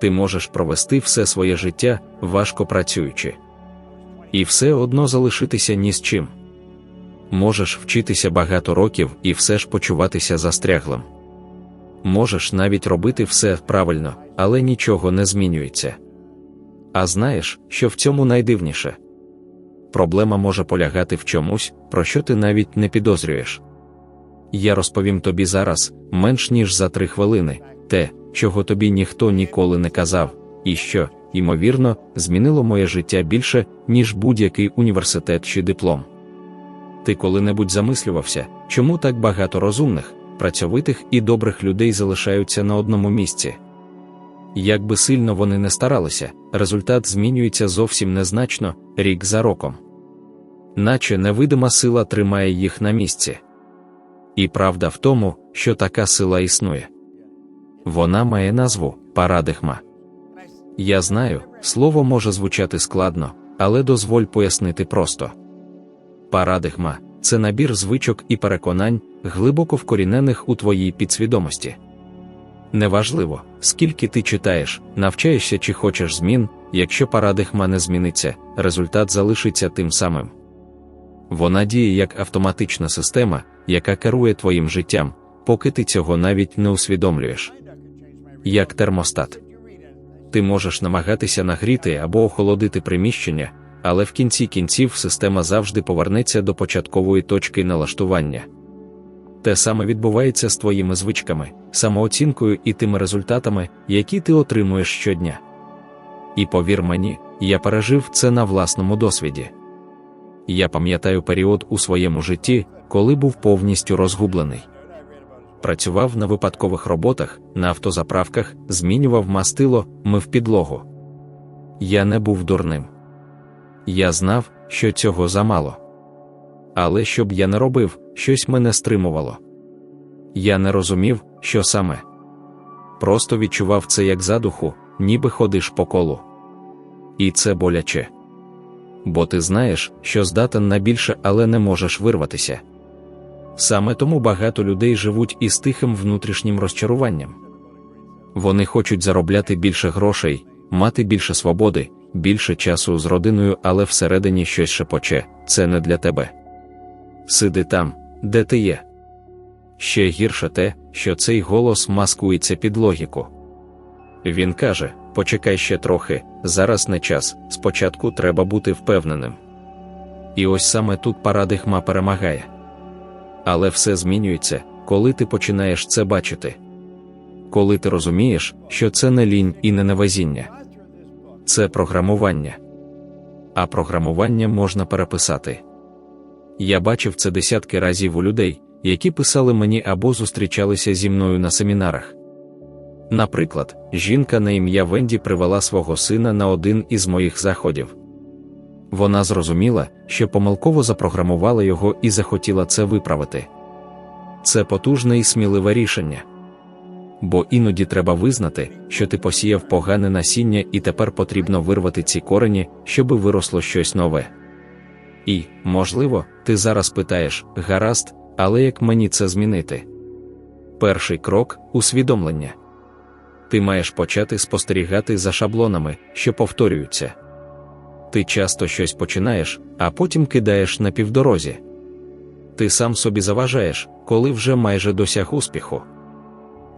ти можеш провести все своє життя, важко працюючи. І все одно залишитися ні з чим. Можеш вчитися багато років і все ж почуватися застряглим. Можеш навіть робити все правильно, але нічого не змінюється. А знаєш, що в цьому найдивніше? Проблема може полягати в чомусь, про що ти навіть не підозрюєш. Я розповім тобі зараз, менш ніж за три хвилини, те, чого тобі ніхто ніколи не казав, і що, ймовірно, змінило моє життя більше, ніж будь-який університет чи диплом. Ти коли-небудь замислювався, чому так багато розумних, працьовитих і добрих людей залишаються на одному місці? Як би сильно вони не старалися, результат змінюється зовсім незначно, рік за роком. Наче невидима сила тримає їх на місці. І правда в тому, що така сила існує. Вона має назву парадигма. Я знаю, слово може звучати складно, але дозволь пояснити просто. Парадигма це набір звичок і переконань, глибоко вкорінених у твоїй підсвідомості. Неважливо, скільки ти читаєш, навчаєшся чи хочеш змін, якщо парадигма не зміниться, результат залишиться тим самим. Вона діє як автоматична система, яка керує твоїм життям, поки ти цього навіть не усвідомлюєш. Як термостат. Ти можеш намагатися нагріти або охолодити приміщення, але в кінці кінців система завжди повернеться до початкової точки налаштування. Те саме відбувається з твоїми звичками, самооцінкою і тими результатами, які ти отримуєш щодня. І повір мені, я пережив це на власному досвіді. Я пам'ятаю період у своєму житті, коли був повністю розгублений. Працював на випадкових роботах, на автозаправках, змінював мастило, мив підлогу. Я не був дурним. Я знав, що цього замало. Але щоб я не робив, щось мене стримувало. Я не розумів, що саме. Просто відчував це як задуху, ніби ходиш по колу. І це боляче. Бо ти знаєш, що здатен на більше, але не можеш вирватися. Саме тому багато людей живуть із тихим внутрішнім розчаруванням. Вони хочуть заробляти більше грошей, мати більше свободи, більше часу з родиною, але всередині щось шепоче це не для тебе. Сиди там, де ти є. Ще гірше те, що цей голос маскується під логіку. Він каже: почекай ще трохи, зараз не час, спочатку треба бути впевненим. І ось саме тут парадигма перемагає. Але все змінюється, коли ти починаєш це бачити. Коли ти розумієш, що це не лінь і не невезіння, це програмування. А програмування можна переписати. Я бачив це десятки разів у людей, які писали мені або зустрічалися зі мною на семінарах. Наприклад, жінка на ім'я Венді привела свого сина на один із моїх заходів. Вона зрозуміла, що помилково запрограмувала його і захотіла це виправити. Це потужне і сміливе рішення. Бо іноді треба визнати, що ти посіяв погане насіння, і тепер потрібно вирвати ці корені, щоби виросло щось нове. І, можливо, ти зараз питаєш гаразд, але як мені це змінити? Перший крок усвідомлення. Ти маєш почати спостерігати за шаблонами, що повторюються. Ти часто щось починаєш, а потім кидаєш на півдорозі. Ти сам собі заважаєш, коли вже майже досяг успіху.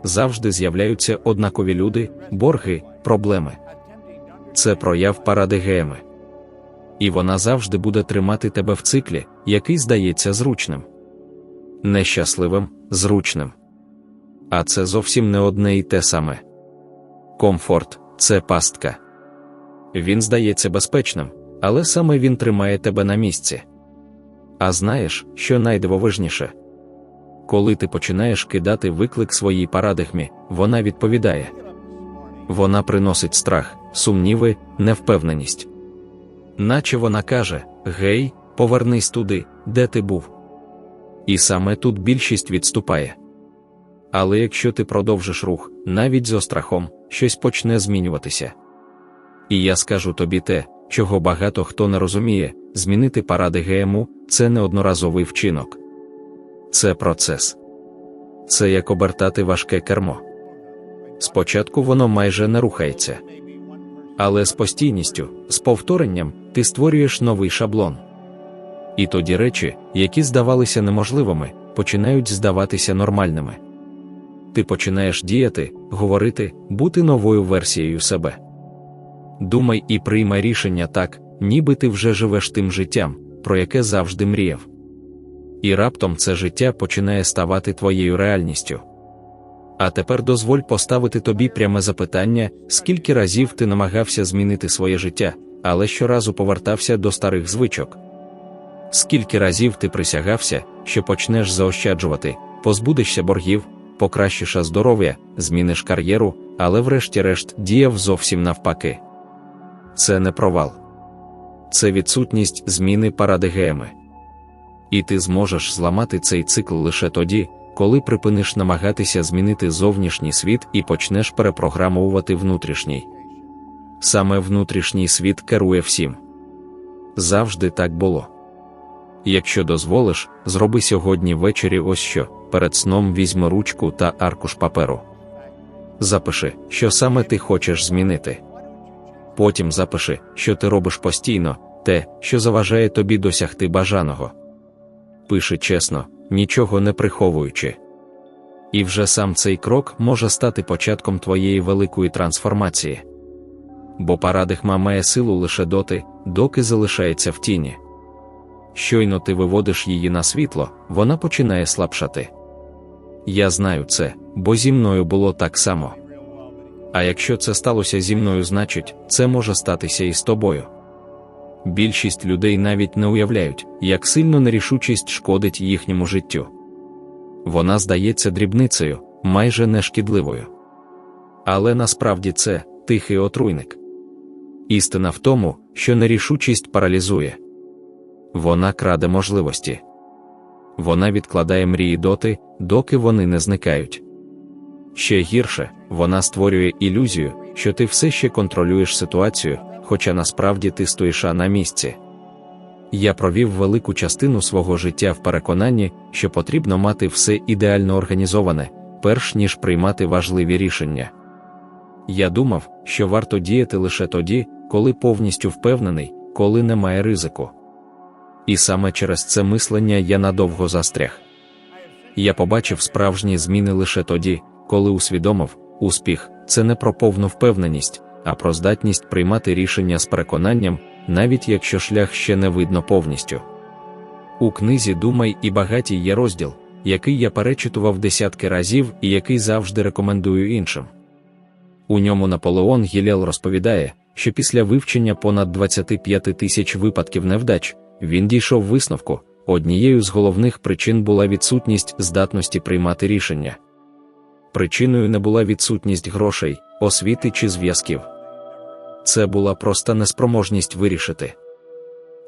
Завжди з'являються однакові люди, борги, проблеми. Це прояв парадигеми. І вона завжди буде тримати тебе в циклі, який здається зручним. Нещасливим, зручним. А це зовсім не одне і те саме. Комфорт це пастка. Він здається безпечним, але саме він тримає тебе на місці. А знаєш, що найдивовижніше? Коли ти починаєш кидати виклик своїй парадигмі, вона відповідає. Вона приносить страх, сумніви, невпевненість. Наче вона каже: Гей, повернись туди, де ти був. І саме тут більшість відступає. Але якщо ти продовжиш рух, навіть з острахом, щось почне змінюватися. І я скажу тобі те, чого багато хто не розуміє, змінити паради ГМУ це не одноразовий вчинок. Це процес. Це як обертати важке кермо. спочатку воно майже не рухається. Але з постійністю, з повторенням, ти створюєш новий шаблон. І тоді речі, які здавалися неможливими, починають здаватися нормальними. Ти починаєш діяти, говорити, бути новою версією себе. Думай і приймай рішення так, ніби ти вже живеш тим життям, про яке завжди мріяв. І раптом це життя починає ставати твоєю реальністю. А тепер дозволь поставити тобі пряме запитання, скільки разів ти намагався змінити своє життя, але щоразу повертався до старих звичок. Скільки разів ти присягався, що почнеш заощаджувати, позбудешся боргів, покращиш здоров'я, зміниш кар'єру, але врешті-решт діяв зовсім навпаки. Це не провал, це відсутність зміни парадигеми. І ти зможеш зламати цей цикл лише тоді, коли припиниш намагатися змінити зовнішній світ і почнеш перепрограмовувати внутрішній. Саме внутрішній світ керує всім. Завжди так було. Якщо дозволиш, зроби сьогодні ввечері ось що, перед сном візьми ручку та аркуш паперу. Запиши, що саме ти хочеш змінити. Потім запиши, що ти робиш постійно, те, що заважає тобі досягти бажаного. Пиши чесно, нічого не приховуючи. І вже сам цей крок може стати початком твоєї великої трансформації. Бо парадигма має силу лише доти, доки залишається в тіні. Щойно ти виводиш її на світло, вона починає слабшати. Я знаю це, бо зі мною було так само. А якщо це сталося зі мною, значить, це може статися і з тобою. Більшість людей навіть не уявляють, як сильно нерішучість шкодить їхньому життю. Вона здається дрібницею, майже нешкідливою. Але насправді це тихий отруйник. Істина в тому, що нерішучість паралізує. Вона краде можливості. Вона відкладає мрії доти, доки вони не зникають. Ще гірше, вона створює ілюзію, що ти все ще контролюєш ситуацію, хоча насправді ти стоїш на місці. Я провів велику частину свого життя в переконанні, що потрібно мати все ідеально організоване, перш ніж приймати важливі рішення. Я думав, що варто діяти лише тоді, коли повністю впевнений, коли немає ризику. І саме через це мислення я надовго застряг. Я побачив справжні зміни лише тоді, коли усвідомив, успіх це не про повну впевненість, а про здатність приймати рішення з переконанням, навіть якщо шлях ще не видно повністю. У книзі Думай і багатій є розділ, який я перечитував десятки разів і який завжди рекомендую іншим. У ньому Наполеон Гілел розповідає, що після вивчення понад 25 тисяч випадків невдач він дійшов висновку, однією з головних причин була відсутність здатності приймати рішення. Причиною не була відсутність грошей, освіти чи зв'язків. Це була проста неспроможність вирішити.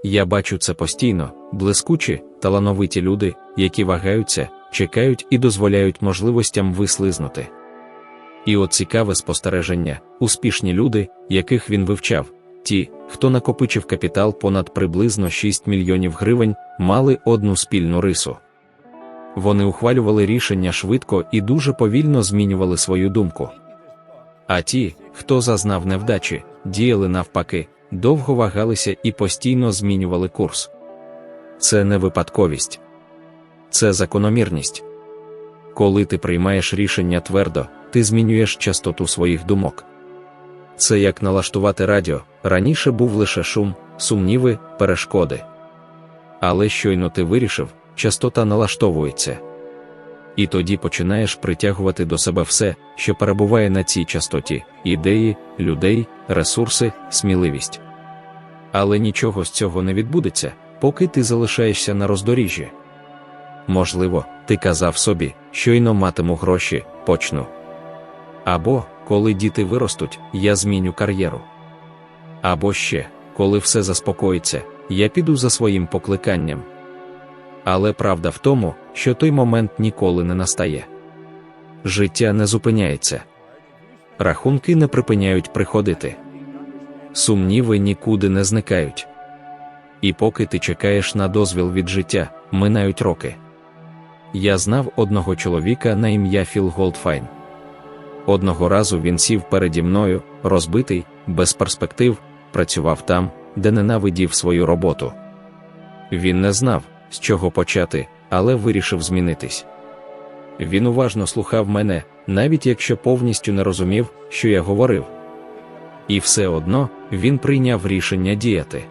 Я бачу це постійно, блискучі, талановиті люди, які вагаються, чекають і дозволяють можливостям вислизнути. І от цікаве спостереження, успішні люди, яких він вивчав, ті, хто накопичив капітал понад приблизно 6 мільйонів гривень, мали одну спільну рису. Вони ухвалювали рішення швидко і дуже повільно змінювали свою думку. А ті, хто зазнав невдачі, діяли навпаки, довго вагалися і постійно змінювали курс. Це не випадковість, це закономірність. Коли ти приймаєш рішення твердо, ти змінюєш частоту своїх думок. Це як налаштувати радіо, раніше був лише шум, сумніви, перешкоди. Але щойно ти вирішив, частота налаштовується. І тоді починаєш притягувати до себе все, що перебуває на цій частоті: ідеї, людей, ресурси, сміливість. Але нічого з цього не відбудеться, поки ти залишаєшся на роздоріжжі. Можливо, ти казав собі, щойно матиму гроші, почну. Або, коли діти виростуть, я зміню кар'єру. Або ще, коли все заспокоїться, я піду за своїм покликанням. Але правда в тому, що той момент ніколи не настає. Життя не зупиняється, рахунки не припиняють приходити, сумніви нікуди не зникають. І поки ти чекаєш на дозвіл від життя, минають роки. Я знав одного чоловіка на ім'я Філ Голдфайн. Одного разу він сів переді мною, розбитий, без перспектив, працював там, де ненавидів свою роботу. Він не знав, з чого почати, але вирішив змінитись. Він уважно слухав мене, навіть якщо повністю не розумів, що я говорив. І все одно він прийняв рішення діяти.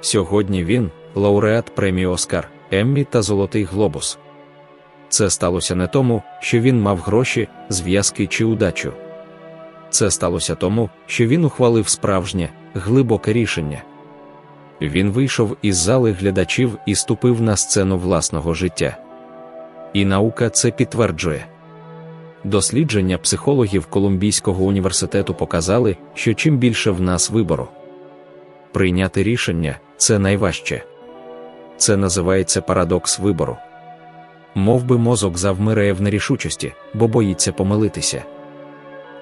Сьогодні він лауреат премії Оскар, Еммі та Золотий Глобус. Це сталося не тому, що він мав гроші, зв'язки чи удачу. Це сталося тому, що він ухвалив справжнє, глибоке рішення. Він вийшов із зали глядачів і ступив на сцену власного життя. І наука це підтверджує. Дослідження психологів Колумбійського університету показали, що чим більше в нас вибору, прийняти рішення це найважче. Це називається парадокс вибору. Мов би мозок завмирає в нерішучості, бо боїться помилитися.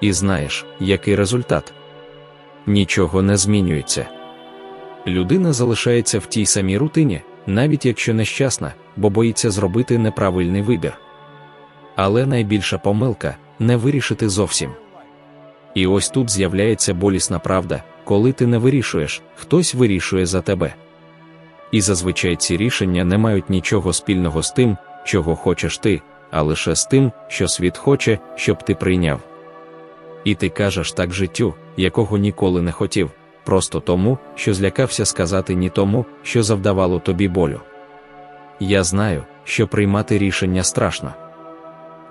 І знаєш, який результат? Нічого не змінюється. Людина залишається в тій самій рутині, навіть якщо нещасна, бо боїться зробити неправильний вибір. Але найбільша помилка не вирішити зовсім. І ось тут з'являється болісна правда, коли ти не вирішуєш, хтось вирішує за тебе. І зазвичай ці рішення не мають нічого спільного з тим, чого хочеш ти, а лише з тим, що світ хоче, щоб ти прийняв. І ти кажеш так життю, якого ніколи не хотів, просто тому, що злякався сказати ні тому, що завдавало тобі болю. Я знаю, що приймати рішення страшно.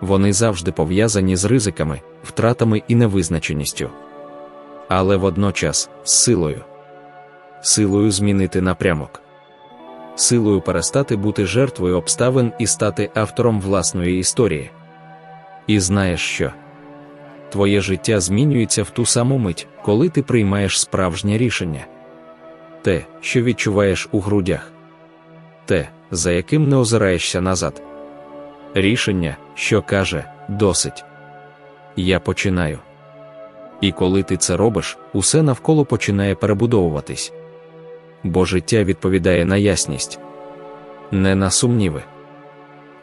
Вони завжди пов'язані з ризиками, втратами і невизначеністю. Але водночас з силою, силою змінити напрямок, силою перестати бути жертвою обставин і стати автором власної історії. І знаєш що? Твоє життя змінюється в ту саму мить, коли ти приймаєш справжнє рішення. Те, що відчуваєш у грудях, те, за яким не озираєшся назад. Рішення, що каже, досить. Я починаю. І коли ти це робиш, усе навколо починає перебудовуватись. Бо життя відповідає на ясність, не на сумніви.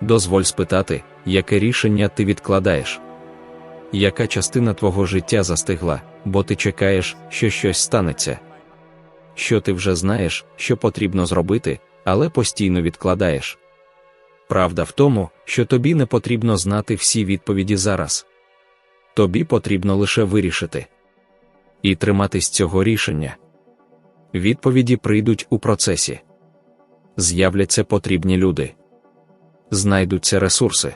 Дозволь спитати, яке рішення ти відкладаєш, яка частина твого життя застигла, бо ти чекаєш, що щось станеться. Що ти вже знаєш, що потрібно зробити, але постійно відкладаєш. Правда в тому, що тобі не потрібно знати всі відповіді зараз. Тобі потрібно лише вирішити і триматись цього рішення. Відповіді прийдуть у процесі. З'являться потрібні люди, знайдуться ресурси.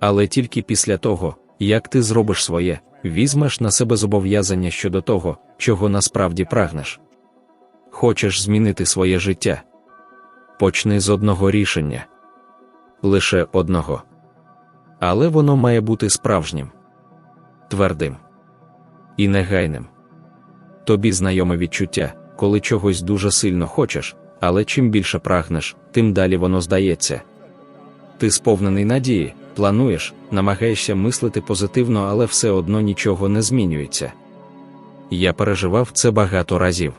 Але тільки після того, як ти зробиш своє, візьмеш на себе зобов'язання щодо того, чого насправді прагнеш. Хочеш змінити своє життя. Почни з одного рішення лише одного. Але воно має бути справжнім, твердим і негайним. Тобі знайоме відчуття, коли чогось дуже сильно хочеш, але чим більше прагнеш, тим далі воно здається. Ти сповнений надії, плануєш, намагаєшся мислити позитивно, але все одно нічого не змінюється. Я переживав це багато разів.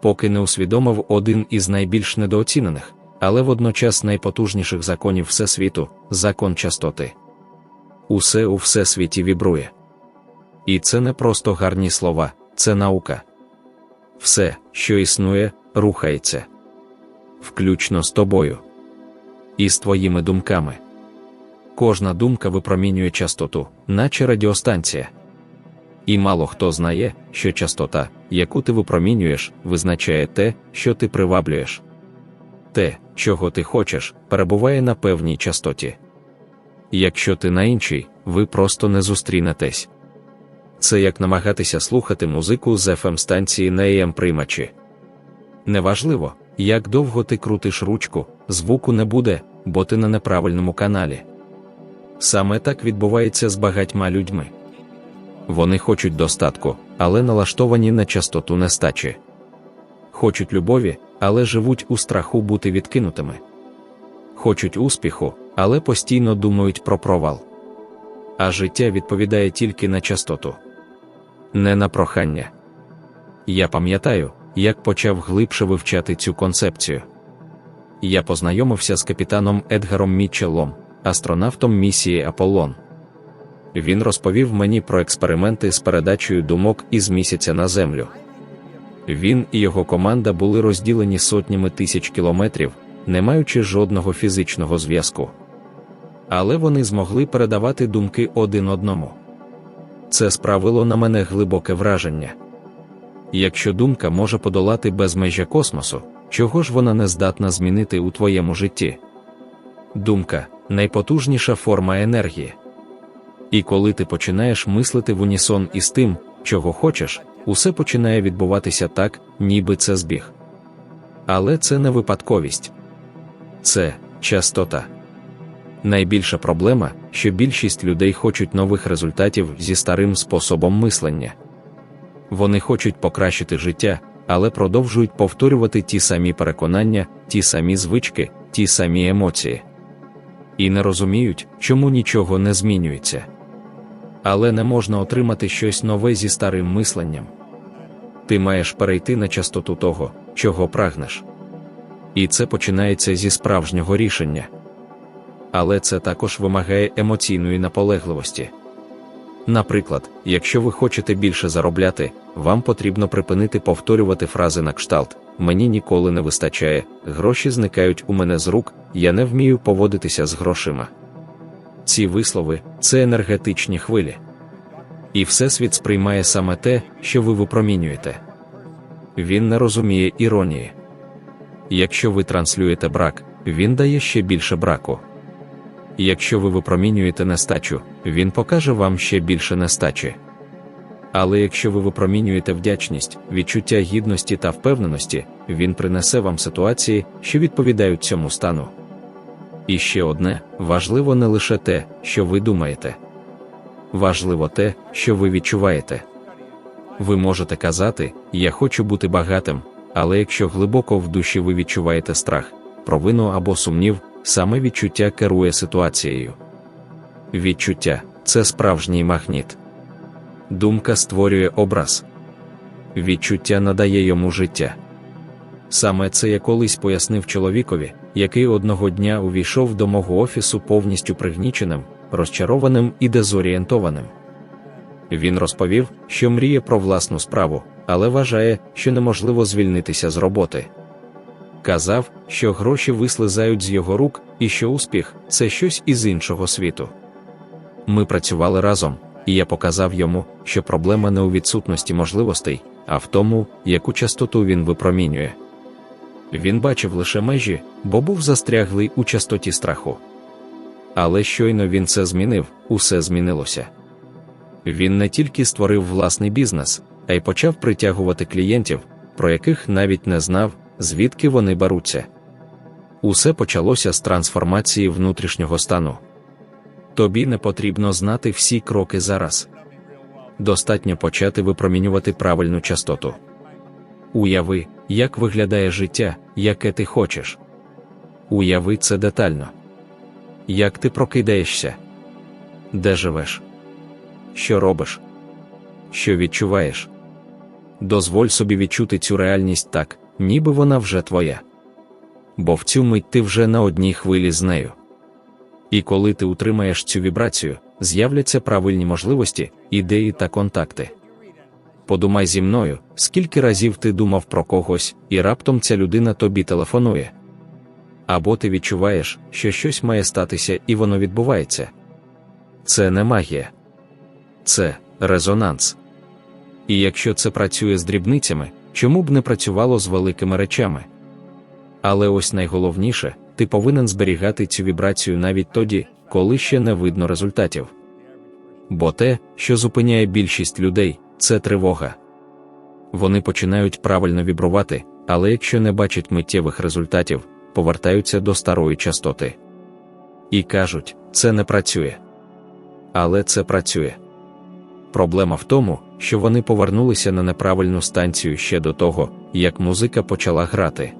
Поки не усвідомив один із найбільш недооцінених, але водночас найпотужніших законів Всесвіту закон частоти. Усе у всесвіті вібрує. І це не просто гарні слова, це наука. Все, що існує, рухається, включно з тобою і з твоїми думками. Кожна думка випромінює частоту, наче радіостанція. І мало хто знає, що частота, яку ти випромінюєш, визначає те, що ти приваблюєш. Те, чого ти хочеш, перебуває на певній частоті. Якщо ти на іншій, ви просто не зустрінетесь. Це як намагатися слухати музику з fm станції на am приймачі. Неважливо, як довго ти крутиш ручку, звуку не буде, бо ти на неправильному каналі. Саме так відбувається з багатьма людьми. Вони хочуть достатку, але налаштовані на частоту нестачі. Хочуть любові, але живуть у страху бути відкинутими. Хочуть успіху, але постійно думають про провал. А життя відповідає тільки на частоту, не на прохання. Я пам'ятаю, як почав глибше вивчати цю концепцію. Я познайомився з капітаном Едгаром Мітчеллом, астронавтом місії Аполлон. Він розповів мені про експерименти з передачею думок із місяця на землю. Він і його команда були розділені сотнями тисяч кілометрів, не маючи жодного фізичного зв'язку. Але вони змогли передавати думки один одному. Це справило на мене глибоке враження. Якщо думка може подолати безмежя космосу, чого ж вона не здатна змінити у твоєму житті? Думка найпотужніша форма енергії. І коли ти починаєш мислити в унісон із тим, чого хочеш, усе починає відбуватися так, ніби це збіг. Але це не випадковість, це частота. Найбільша проблема, що більшість людей хочуть нових результатів зі старим способом мислення. Вони хочуть покращити життя, але продовжують повторювати ті самі переконання, ті самі звички, ті самі емоції. І не розуміють, чому нічого не змінюється. Але не можна отримати щось нове зі старим мисленням. Ти маєш перейти на частоту того, чого прагнеш. І це починається зі справжнього рішення. Але це також вимагає емоційної наполегливості. Наприклад, якщо ви хочете більше заробляти, вам потрібно припинити повторювати фрази на кшталт Мені ніколи не вистачає, гроші зникають у мене з рук, я не вмію поводитися з грошима. Ці вислови це енергетичні хвилі. І Всесвіт сприймає саме те, що ви випромінюєте. Він не розуміє іронії. Якщо ви транслюєте брак, він дає ще більше браку. Якщо ви випромінюєте нестачу, він покаже вам ще більше нестачі. Але якщо ви випромінюєте вдячність, відчуття гідності та впевненості, він принесе вам ситуації, що відповідають цьому стану. І ще одне важливо не лише те, що ви думаєте. Важливо те, що ви відчуваєте. Ви можете казати, я хочу бути багатим, але якщо глибоко в душі ви відчуваєте страх, провину або сумнів, саме відчуття керує ситуацією. Відчуття це справжній магніт. Думка створює образ, відчуття надає йому життя. Саме це я колись пояснив чоловікові, який одного дня увійшов до мого офісу повністю пригніченим, розчарованим і дезорієнтованим. Він розповів, що мріє про власну справу, але вважає, що неможливо звільнитися з роботи. Казав, що гроші вислизають з його рук і що успіх це щось із іншого світу. Ми працювали разом, і я показав йому, що проблема не у відсутності можливостей, а в тому, яку частоту він випромінює. Він бачив лише межі, бо був застряглий у частоті страху. Але щойно він це змінив, усе змінилося. Він не тільки створив власний бізнес, а й почав притягувати клієнтів, про яких навіть не знав, звідки вони беруться. Усе почалося з трансформації внутрішнього стану. Тобі не потрібно знати всі кроки зараз. Достатньо почати випромінювати правильну частоту. Уяви, як виглядає життя, яке ти хочеш. Уяви це детально. Як ти прокидаєшся? Де живеш? Що робиш? Що відчуваєш? Дозволь собі відчути цю реальність так, ніби вона вже твоя. Бо в цю мить ти вже на одній хвилі з нею. І коли ти утримаєш цю вібрацію, з'являться правильні можливості, ідеї та контакти. Подумай зі мною, скільки разів ти думав про когось, і раптом ця людина тобі телефонує. Або ти відчуваєш, що щось має статися і воно відбувається. Це не магія, це резонанс. І якщо це працює з дрібницями, чому б не працювало з великими речами? Але ось найголовніше ти повинен зберігати цю вібрацію навіть тоді, коли ще не видно результатів. Бо те, що зупиняє більшість людей, це тривога. Вони починають правильно вібрувати, але якщо не бачать миттєвих результатів, повертаються до старої частоти. І кажуть, це не працює. Але це працює. Проблема в тому, що вони повернулися на неправильну станцію ще до того, як музика почала грати.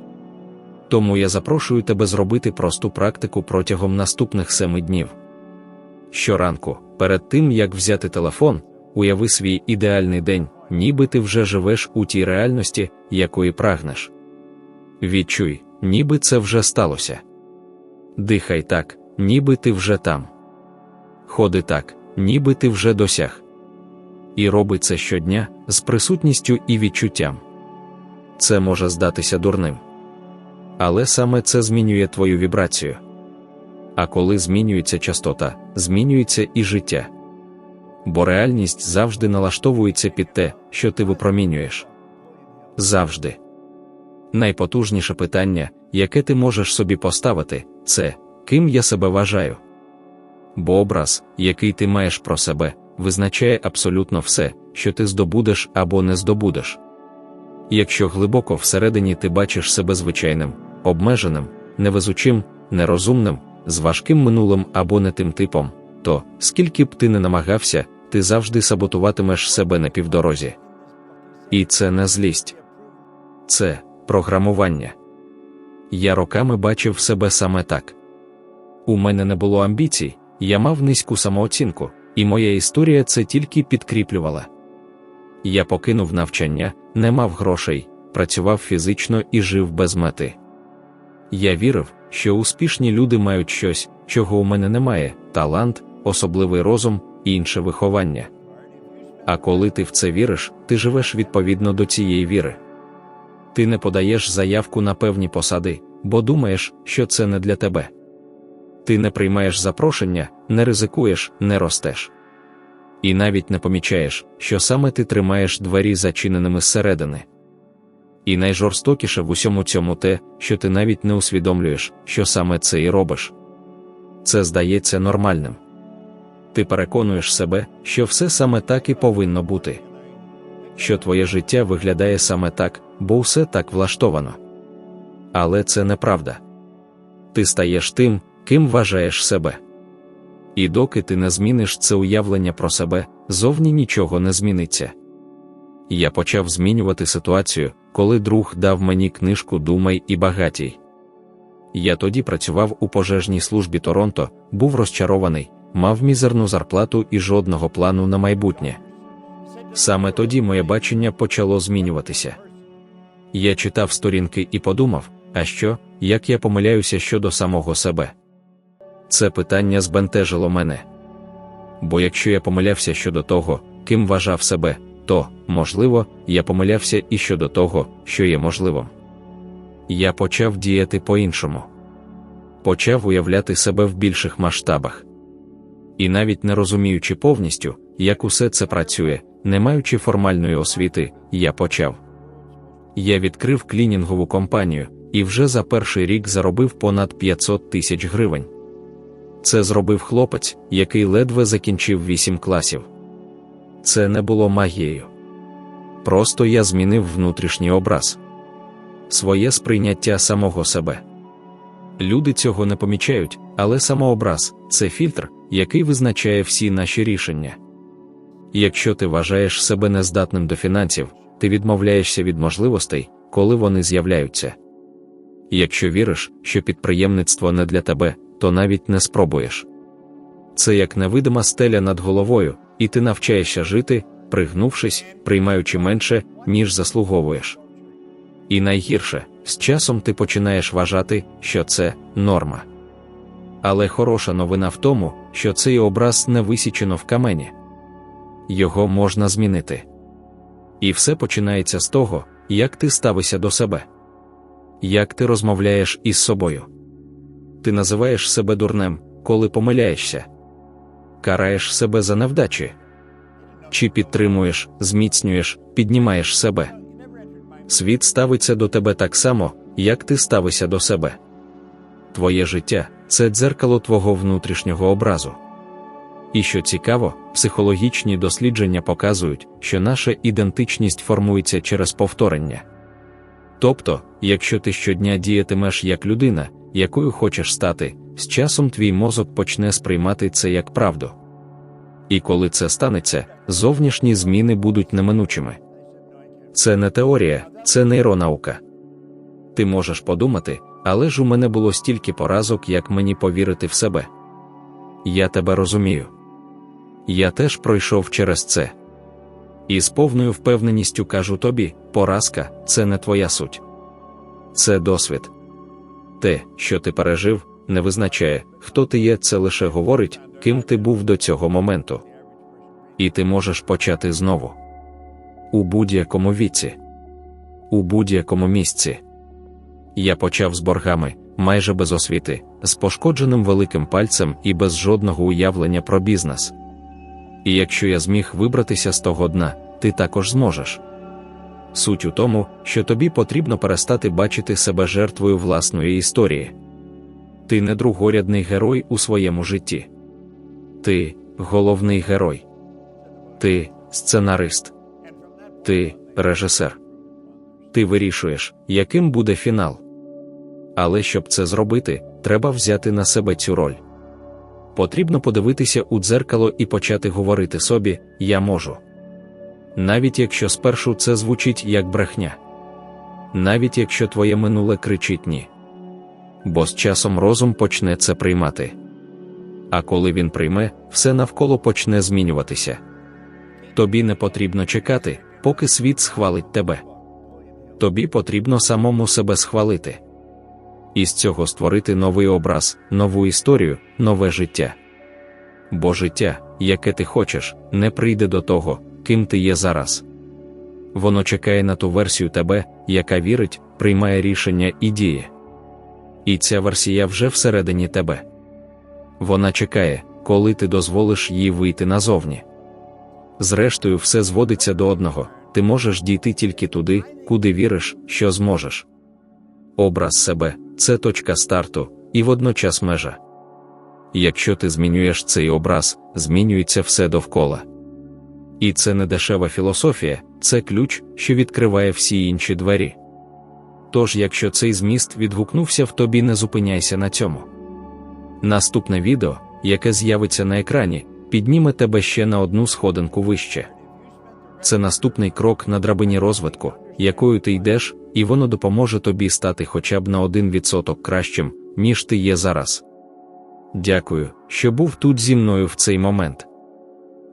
Тому я запрошую тебе зробити просту практику протягом наступних семи днів. Щоранку, перед тим як взяти телефон, уяви свій ідеальний день, ніби ти вже живеш у тій реальності, якої прагнеш. Відчуй, ніби це вже сталося. Дихай так, ніби ти вже там. Ходи так, ніби ти вже досяг. І роби це щодня з присутністю і відчуттям. Це може здатися дурним. Але саме це змінює твою вібрацію. А коли змінюється частота, змінюється і життя. Бо реальність завжди налаштовується під те, що ти випромінюєш. Завжди. Найпотужніше питання, яке ти можеш собі поставити, це ким я себе вважаю. Бо образ, який ти маєш про себе, визначає абсолютно все, що ти здобудеш або не здобудеш. Якщо глибоко всередині ти бачиш себе звичайним, обмеженим, невезучим, нерозумним, з важким минулим або не тим типом, то, скільки б ти не намагався, ти завжди саботуватимеш себе на півдорозі. І це не злість, це програмування. Я роками бачив себе саме так. У мене не було амбіцій, я мав низьку самооцінку, і моя історія це тільки підкріплювала. Я покинув навчання, не мав грошей, працював фізично і жив без мети. Я вірив, що успішні люди мають щось, чого у мене немає талант, особливий розум і інше виховання. А коли ти в це віриш, ти живеш відповідно до цієї віри. Ти не подаєш заявку на певні посади, бо думаєш, що це не для тебе. Ти не приймаєш запрошення, не ризикуєш, не ростеш. І навіть не помічаєш, що саме ти тримаєш двері зачиненими зсередини. І найжорстокіше в усьому цьому те, що ти навіть не усвідомлюєш, що саме це і робиш. Це здається нормальним. Ти переконуєш себе, що все саме так і повинно бути, що твоє життя виглядає саме так, бо все так влаштовано. Але це неправда. Ти стаєш тим, ким вважаєш себе. І доки ти не зміниш це уявлення про себе, зовні нічого не зміниться. Я почав змінювати ситуацію, коли друг дав мені книжку Думай і багатій. Я тоді працював у пожежній службі Торонто, був розчарований, мав мізерну зарплату і жодного плану на майбутнє. Саме тоді моє бачення почало змінюватися. Я читав сторінки і подумав, а що, як я помиляюся щодо самого себе. Це питання збентежило мене. Бо якщо я помилявся щодо того, ким вважав себе, то, можливо, я помилявся і щодо того, що є можливим. Я почав діяти по-іншому, почав уявляти себе в більших масштабах. І навіть не розуміючи повністю, як усе це працює, не маючи формальної освіти, я почав. Я відкрив клінінгову компанію і вже за перший рік заробив понад 500 тисяч гривень. Це зробив хлопець, який ледве закінчив 8 класів. Це не було магією. Просто я змінив внутрішній образ, своє сприйняття самого себе. Люди цього не помічають, але самообраз це фільтр, який визначає всі наші рішення. Якщо ти вважаєш себе нездатним до фінансів, ти відмовляєшся від можливостей, коли вони з'являються. Якщо віриш, що підприємництво не для тебе, то навіть не спробуєш. Це як невидима стеля над головою, і ти навчаєшся жити, пригнувшись, приймаючи менше, ніж заслуговуєш. І найгірше, з часом ти починаєш вважати, що це норма. Але хороша новина в тому, що цей образ не висічено в камені. Його можна змінити. І все починається з того, як ти ставишся до себе, як ти розмовляєш із собою. Ти називаєш себе дурнем, коли помиляєшся, караєш себе за невдачі, чи підтримуєш, зміцнюєш, піднімаєш себе. Світ ставиться до тебе так само, як ти ставишся до себе. Твоє життя це дзеркало твого внутрішнього образу. І що цікаво, психологічні дослідження показують, що наша ідентичність формується через повторення. Тобто, якщо ти щодня діятимеш як людина, якою хочеш стати, з часом твій мозок почне сприймати це як правду. І коли це станеться, зовнішні зміни будуть неминучими. Це не теорія, це нейронаука. Ти можеш подумати, але ж у мене було стільки поразок, як мені повірити в себе. Я тебе розумію. Я теж пройшов через це. І з повною впевненістю кажу тобі: поразка це не твоя суть. Це досвід. Те, що ти пережив, не визначає, хто ти є, це лише говорить, ким ти був до цього моменту. І ти можеш почати знову. У будь-якому віці, у будь-якому місці. Я почав з боргами, майже без освіти, з пошкодженим великим пальцем і без жодного уявлення про бізнес. І якщо я зміг вибратися з того дна, ти також зможеш. Суть у тому, що тобі потрібно перестати бачити себе жертвою власної історії. Ти не другорядний герой у своєму житті. Ти головний герой. Ти сценарист. Ти режисер. Ти вирішуєш, яким буде фінал. Але щоб це зробити, треба взяти на себе цю роль. Потрібно подивитися у дзеркало і почати говорити собі Я можу. Навіть якщо спершу це звучить як брехня. Навіть якщо твоє минуле кричить ні. Бо з часом розум почне це приймати. А коли він прийме, все навколо почне змінюватися. Тобі не потрібно чекати, поки світ схвалить тебе. Тобі потрібно самому себе схвалити. І з цього створити новий образ, нову історію, нове життя. Бо життя, яке ти хочеш, не прийде до того, ким ти є зараз. Воно чекає на ту версію тебе, яка вірить, приймає рішення і діє. І ця версія вже всередині тебе. Вона чекає, коли ти дозволиш їй вийти назовні. Зрештою, все зводиться до одного ти можеш дійти тільки туди, куди віриш, що зможеш. Образ себе це точка старту і водночас межа. Якщо ти змінюєш цей образ, змінюється все довкола. І це не дешева філософія, це ключ, що відкриває всі інші двері. Тож, якщо цей зміст відгукнувся в тобі, не зупиняйся на цьому. Наступне відео, яке з'явиться на екрані, підніме тебе ще на одну сходинку вище. Це наступний крок на драбині розвитку, якою ти йдеш, і воно допоможе тобі стати хоча б на 1% кращим, ніж ти є зараз. Дякую, що був тут зі мною в цей момент.